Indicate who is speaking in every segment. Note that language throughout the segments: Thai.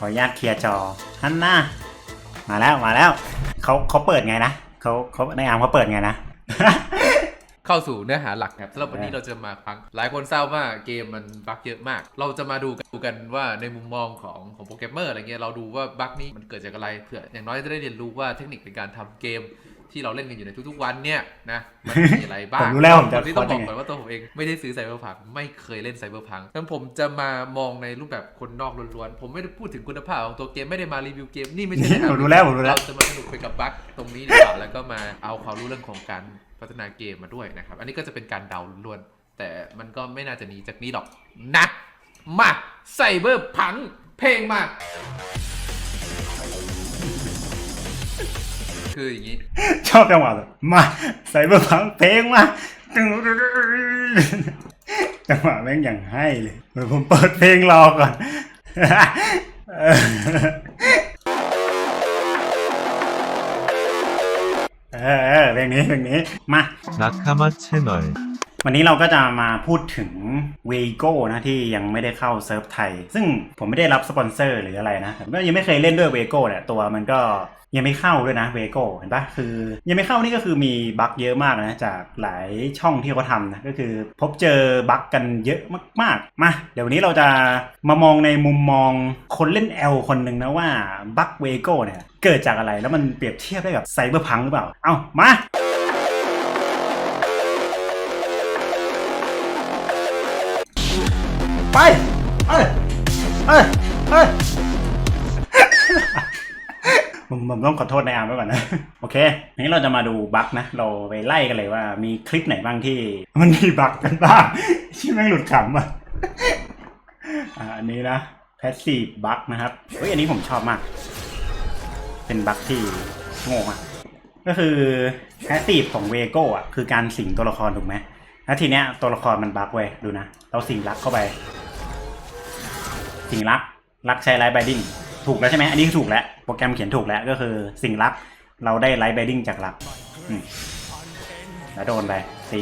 Speaker 1: ขออนุญาตเคลียร์จอฮันน่ามาแล้วมาแล้วเขาเขาเปิดไงนะเขาเขาในอาร์มเขาเปิดไงนะ
Speaker 2: เข้าสู่เนื้อหาหลักครับสำหรับวันนี้
Speaker 1: เรา
Speaker 2: จะมาฟัง หลายคนเศร้ามากเกมมันบั๊กเยอะมาก เราจะมาดูกันดูกันว่าในมุมมองของของโปรแกรมเมอร์อะไรเงี้ยเราดูว่าบั๊กนี้มันเกิดจากอะไรเผื่ออย่างน้อยจะได้เรียนรู้ว่าเทคนิคในการทำเกม ที่เราเล่นกันอยู่ในทุกๆวันเนี่ยนะมันมีอะไรบ้า
Speaker 1: ผ
Speaker 2: ง
Speaker 1: มรู้แล้วผมจะ
Speaker 2: คนที่ต้อง
Speaker 1: ค
Speaker 2: บ
Speaker 1: อ
Speaker 2: อก
Speaker 1: ร์สยังไง
Speaker 2: ก่อนว่าตัวผมเองไม่ได้ซื้อไซเบอร์พังไม่เคยเล่นไซเบอร์พังงั้นผมจะมามองในรูปแบบคนนอกล้วนๆผมไม่ได้พูดถึงคุณภาพของตัวเกมไม่ได้มารีวิวเกมนี่ไม่ใช่แนะนำ
Speaker 1: ผมรู้แล้วผมรู้แล้ว
Speaker 2: เราจะมาสนุกไปกับบั๊กตรงนี้ดีกว่าแล้วก็มาเอาความรู้เรื่องของการพัฒนาเกมมาด้วยนะครับ อันนี้ก็จะเป็นการเดาล้วนๆแต่มันก็ไม่น่าจะหนีจากนี้หรอกนะ มาไซเบอร์พังเพลงมาคืออย่างนี้
Speaker 1: ชอบจังหวะแบบมาใส่เบอร์พังเพลงมาจังหวะแม่งอย่างให้เลยเดี๋ยวผมเปิดเพลงรอก่อน เออเออเออเพลงนี้เพลงนี้มา
Speaker 3: 나카마 채널
Speaker 1: วันนี้เราก็จะมาพูดถึงเวโก้นะที่ยังไม่ได้เข้าเซิร์ฟไทย ซึ่งผมไม่ได้รับสปอนเซอร์หรืออะไรนะผมก็ยังไม่เคยเล่นด้วยเวโก้แหละตัวมันก็ยังไม่เข้าด้วยนะเวโก้เห็นปะคือ ยังไม่เข้านี่ก็คือมีบั๊กเยอะมากนะจากหลายช่องที่เขาทำนะก็คือพบเจอบั๊กกันเยอะมากๆมาเดี๋ยววันนี้เราจะมามองในมุมมองคนเล่น L คนหนึ่งนะว่าบั๊กเวโก้เนี่ยเกิดจากอะไรแล้วมันเปรียบเทียบได้กับไซเบอร์พังหรือเปล่า เอ้ามา ไปเอ้ยเอ้ยเอ้ยผมผมต้องขอโทษในอาร์มไว้ก่อนนะ โอเคนี้เราจะมาดูบั๊กนะ เราไปไล่กันเลยว่ามีคลิปไหนบ้างที่ มันมีบั๊กกันบ้างที่แม่งหลุดขำอะอันนี้นะ passive บั๊กนะครับเฮ้ยอันนี้ผมชอบมาก เป็นบั๊กที่โง่มากก็คือ passive ของเวโก้อะคือการสิงตัวละครถูกไหมแล้วทีเนี้ยตัวละครมันบั๊กเว้ยดูนะ เราสิงรักเข้าไป สิ่งรักรักใช้ไลท์ไบดิ้งถูกแล้วใช่ไหมอันนี้ถูกแล้วโปรแกรมเขียนถูกแล้วก็คือสิ่งรักเราได้ไลท์ไบดิ้งจากรักแล้วโดนไปตี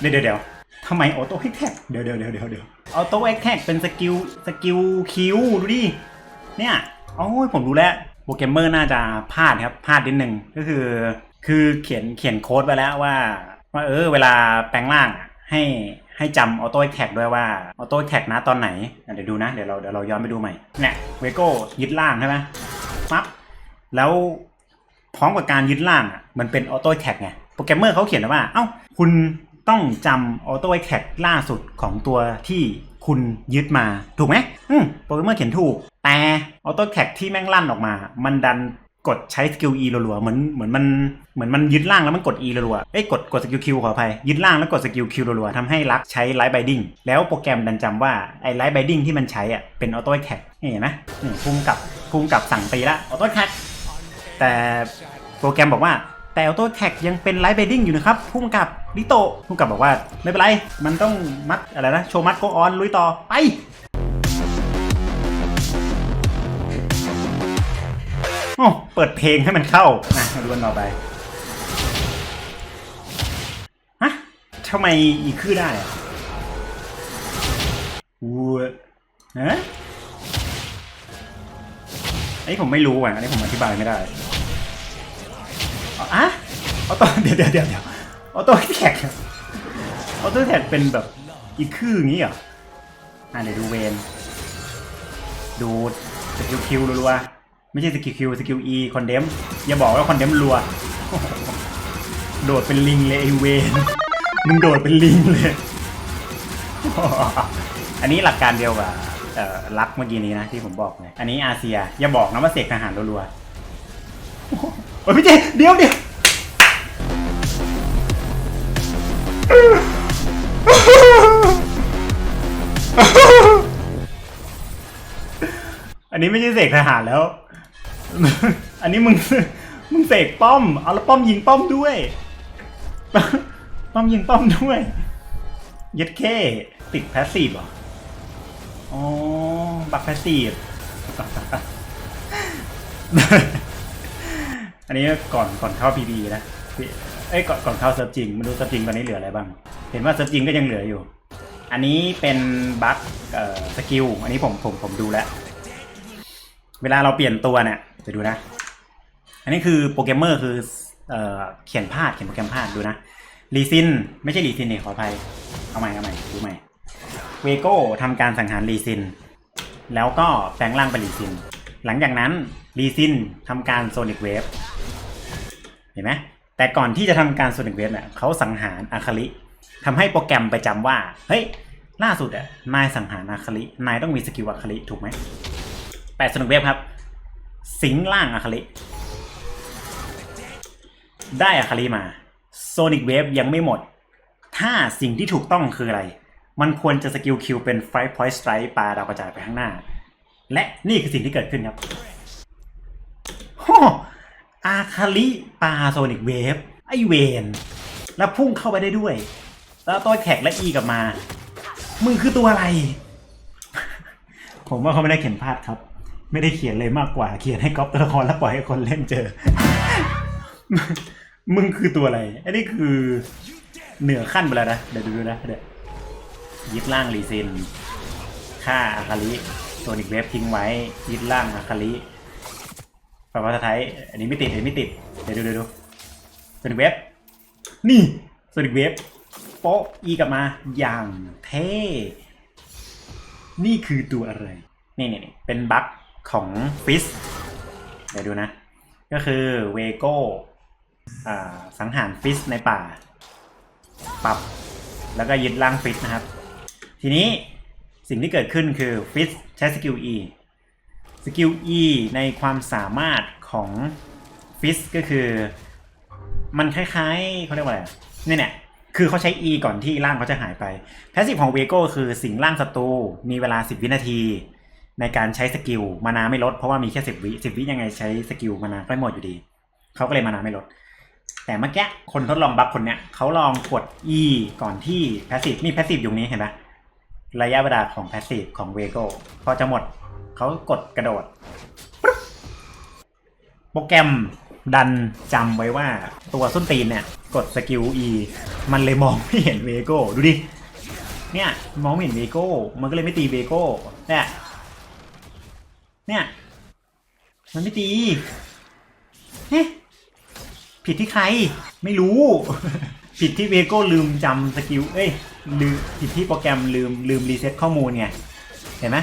Speaker 1: เดี๋ยวเดี๋ยวเดี๋ยวทำไมออโต้แท็กเดี๋ยวเดี๋ยวเดี๋ยวเดี๋ยวเดี๋ยวออโต้แท็กเป็นสกิลสกิลคิวดูดิเนี่ยโอ้ยผมรู้แล้วโปรแกรมเมอร์น่าจะพลาดครับพลาดนิดนึงก็คือ คือเขียนเขียนโค้ดไปแล้วว่าว่าเออเวลาแปลงร่างอะให้ ให้จำออโต้แท็กด้วยว่าออโต้แท็กนะตอนไหน เดี๋ยวดูนะ เดี๋ยวเราเดี๋ยวเราย้อนไปดูใหม่ เนี่ยเวโก้ยึดล่างใช่ไหมปั๊บ แล้วพร้อมกับการยึดล่างอะ มันเป็นออโต้แท็กไง โปรแกรมเมอร์เขาเขียนว้ว่า เอ้า คุณต้องจำออโต้แท็กล่าสุดของตัวที่คุณยึดมา ถูกไหมอืมโปรแกรมเมอร์เขียนถูก แต่ออโต้แท็กที่แม่งลั่นออกมา มันดัน กดใช้สกิล E รัวๆเหมือนเหมือนมันเหมือนมันยึดล่างแล้วมันกด E รัวๆเอ้ยกดกดสกิล Q ขออภัยยึดล่างแล้วกดสกิล Q รัวๆทำให้ลักใช้ไลท์ไบดิ้งแล้วโปรแกรมดันจำว่าไอ้ไลท์ไบดิ้งที่มันใช้อะเป็นออโต้แท็กเห็นไหมนี่ภูมิกับภูมิกับสั่งตีละออโต้แท็กแต่โปรแกรมบอกว่าแต่ออโต้แท็กยังเป็นไลท์ไบดิ้งอยู่นะครับภูมิกับลิโตภูมิกับบอกว่าไม่เป็นไร มันต้องมัดอะไรนะ โชว์มัดโกออนลุยต่อไป โอ้เปิดเพลงให้มันเข้านะมาดูกันต่อไปฮะทำไมอีกคือได้อะวัวฮะอันนี้ผมไม่รู้อะอันนี้ผมอธิบายไม่ได้อาอะออโต้เดี๋ยวเดี๋ยวเดี๋ยวเดี๋ยวออโต้แท็กออโต้แท็กเป็นแบบอีกคืออย่างนี้เหรออะเดี๋ยวดูเวนดูสกิลคิวรัวๆ ไม่ใช่สกิลคิวสกิลอีคอนเดมอย่าบอกว่าคอนเดมรัว โดดเป็นลิงเลยไอเวนมึงโดดเป็นลิงเลย อันนี้หลักการเดียวกับเอ่อลักเมื่อกี้นี้นะที่ผมบอกไงอันนี้อาเซียอย่าบอกนะว่าเสกทหารรัวๆโอ้ยพี่เจเดี๋ยวเดี๋ยวอันนี้ไม่ใช่เสกทหารแล้ว อันนี้มึง มึงเสกป้อม เอาแล้วป้อมยิงป้อมด้วย ป้อมยิงป้อมด้วยย็ดเคติดแพสซีฟเหรอ อ๋อ บักแพสซีฟอันนี้ก่อนก่อนเข้าพีบีนะเอ้ยก่อนก่อนเข้าเซิร์ฟจริงไม่รู้เซิร์ฟจริงตอนนี้เหลืออะไรบ้าง เห็นว่าเซิร์ฟจริงก็ยังเหลืออยู่ อันนี้เป็นบัคเอ่อสกิล อันนี้ผมผมผมดูแล้ว เวลาเราเปลี่ยนตัวเนี่ยจะดูนะ อันนี้คือโปรแกรมเมอร์คือเอ่อเขียนพลาดเขียนโปรแกรมพลาดดูนะรีซินไม่ใช่รีซินเนี่ยขออภัยเอาใหม่เอาใหม่ดูใหม่เวโก้ทำการสังหารรีซิน แล้วก็แปลงร่างเป็นรีซิน หลังจากนั้นรีซินทำการโซนิกเวฟเห็นไหมแต่ก่อนที่จะทำการโซนิกเวฟเนี่ยเขาสังหารอาคาลิทำให้โปรแกรมไปจำว่า เฮ้ย ล่าสุดอะนายสังหารอาคาลินายต้องมีสกิลอาคาลิถูกไหม แปดโซนิกเวฟครับ สิงล่างอาคาลิได้อาคาลิมาโซนิกเวฟยังไม่หมด ถ้าสิ่งที่ถูกต้องคืออะไร มันควรจะสกิลคิวเป็นไฟพอยต์สไตร์ปลาดาวกระจายไปข้างหน้า และนี่คือสิ่งที่เกิดขึ้นครับโอ้อาคาลิปาโซนิกเวฟไอเวนแล้วพุ่งเข้าไปได้ด้วย แล้วตัวแท็กและอีกลับมา มึงคือตัวอะไร ผมว่าเขาไม่ได้เขียนพลาดครับ ไม่ได้เขียนเลยมากกว่า เขียนให้ก๊อปตัวละครแล้วปล่อยให้คนเล่นเจอ มึงคือตัวอะไร อันนี้คือเหนือขั้นไปแล้วนะ เดี๋ยวดูนะเดี๋ยวยึดล่างรีซินฆ่าอาคาลิโซนิกเวฟทิ้งไว้ยึดล่างอาคาลิแปลว่าสุดท้ายอันนี้ไม่ติดอันนี้ไม่ติด เดี๋ยวดูเดี๋ยวดูโซนิกเวฟนี่โซนิกเวฟโป๊ะอีกลับมาอย่างเท่ นี่คือตัวอะไร นี่นี่นี่เป็นบั๊ก ของฟิสเดี๋ยวดูนะ ก็คือเวโก้สังหารฟิสในป่า ปรับ แล้วก็ยึดร่างฟิสนะครับ ทีนี้สิ่งที่เกิดขึ้นคือฟิสใช้สกิล E สกิล E ในความสามารถของฟิสก็คือ มันคล้ายๆเขาเรียกว่าอะไรอะเนี่ยเนี่ยคือเขาใช้ E ก่อนที่ร่างเขาจะหายไป แพสซีฟของเวโก้คือสิงร่างศัตรูมีเวลา 10 วินาที ในการใช้สกิลมานาไม่ลดเพราะว่ามีแค่10วิ10วิยังไงใช้สกิลมานาก็ไม่หมดอยู่ดีเขาก็เลยมานาไม่ลด แต่เมื่อกี้คนทดลองบัฟคนเนี้ยเขาลองกด E ก่อนที่แพสซีฟนี่แพสซีฟอยู่นี้เห็นไหมระยะเวลาของแพสซีฟของเวโก้พอจะหมดเขากดกระโดดโปรแกรมดันจำไว้ว่าตัวส้นตีนเนี่ย กดสกิล E มันเลยมองไม่เห็นเวโก้ดูดิเนี่ยมองไม่เห็นเวโก้มันก็เลยไม่ตีเวโก้เนี่ย เนี่ย มันไม่ตีเฮ้ผิดที่ใคร ไม่รู้ ผิดที่เวโก้ลืมจำสกิล เอ้ย ลืม ผิดที่โปรแกรมลืมลืมรีเซ็ตข้อมูลไง เห็นไหม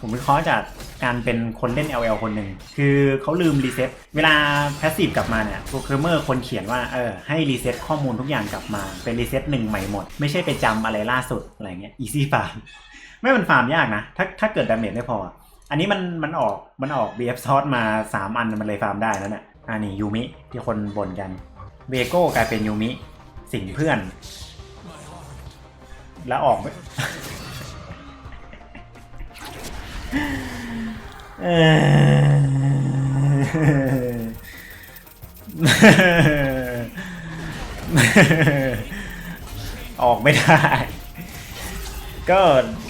Speaker 1: ผมวิเคราะห์จากการเป็นคนเล่น LL คนหนึ่ง คือเขาลืมรีเซ็ต เวลาแพสซีฟกลับมาเนี่ยโปรแกรมเมอร์คนเขียนว่า เออ ให้รีเซ็ตข้อมูลทุกอย่างกลับมา เป็นรีเซ็ตหนึ่งใหม่หมด ไม่ใช่ไปจำอะไรล่าสุดอะไรเงี้ย อีซี่ฟาร์มไม่มันฟาร์มยากนะ ถ้าถ้าเกิดดาเมจไม่พอ อันนี้มันมันออกมันออก BF ซอสมา 3 อันมันเลยฟาร์มได้แล้วเนี่ยอันนี้ยูมิที่คนบ่นกันเวโก้กลายเป็นยูมิสิ่งเพื่อน แล้วออกไม่เออออกไม่ได้ ก็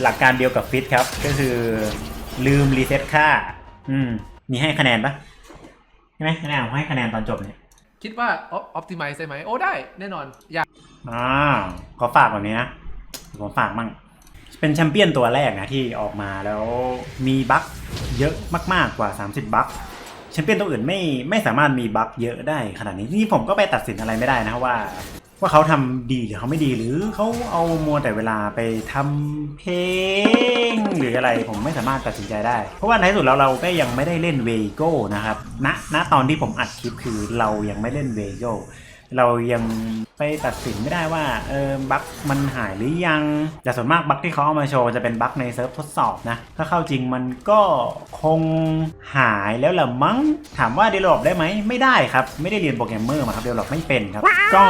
Speaker 1: หลักการเดียวกับฟิตครับ ก็คือ ลืมรีเซ็ตค่า อืม มีให้คะแนนปะใช่ไหมคะแนนผมให้คะแนนตอนจบเนี่ย
Speaker 2: คิดว่าออปติไมซ์ได้ไหมโอ้ได้แน่นอนอยาก
Speaker 1: อ่าขอฝากแบบนี้นะผมฝากมั่ง เป็นแชมเปี้ยนตัวแรกนะที่ออกมาแล้วมีบั๊กเยอะมากๆกว่า 30 บั๊กแชมเปี้ยนตัวอื่นไม่ไม่สามารถมีบั๊กเยอะได้ขนาดนี้นี่ผมก็ไปตัดสินอะไรไม่ได้นะว่า ว่าเขาทำดีหรือเขาไม่ดีหรือเขาเอามัวแต่เวลาไปทำเพลงหรืออะไรผมไม่สามารถตัดสินใจได้ เพราะว่าในที่สุดแล้วเราก็ยังไม่ได้เล่นเวโก้นะครับณณตอนที่ผมอัดคลิปคือเรายังไม่เล่นเวโก้ เรายังไปตัดสินไม่ได้ว่าเออบั๊กมันหายหรือยัง แต่ส่วนมากบั๊กที่เขาเอามาโชว์จะเป็นบั๊กในเซิร์ฟทดสอบนะ ถ้าเข้าจริงมันก็คงหายแล้วละมั้ง ถามว่าเดเวลลอปได้ไหมไม่ได้ครับ ไม่ได้เรียนโปรแกรมเมอร์มาครับเดเวลลอปไม่เป็นครับ ก็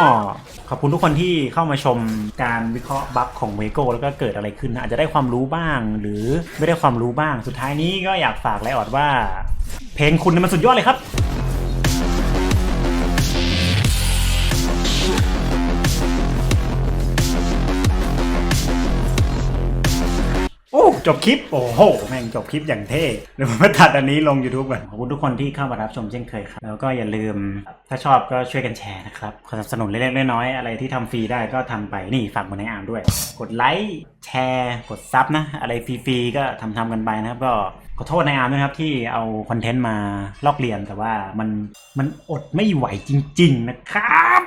Speaker 1: ขอบคุณทุกคนที่เข้ามาชมการวิเคราะห์บั๊กของเวโก้แล้วก็เกิดอะไรขึ้นนะอาจจะได้ความรู้บ้าง หรือไม่ได้ความรู้บ้าง สุดท้ายนี้ก็อยากฝากไลออดว่า เพลงคุณมันสุดยอดเลยครับ จบคลิป โอ้โห แม่งจบคลิปอย่างเท่เดี๋ยวผมมาตัดอันนี้ลง YouTube ก่อนขอบคุณทุกคนที่เข้ามารับชมเช่นเคยครับ แล้วก็อย่าลืมถ้าชอบก็ช่วยกันแชร์นะครับสนับสนุนเล็กๆน้อยๆอะไรที่ทำฟรีได้ก็ทำไปนี่ฝากมาในอ่านด้วย กดไลค์แชร์กดซับนะ อะไรฟรีๆก็ทำๆกันไปนะครับก็ขอโทษนายอาร์มด้วยครับที่เอาคอนเทนต์มาลอกเรียนแต่ว่ามันมันอดไม่ไหวจริง ๆ นะครับ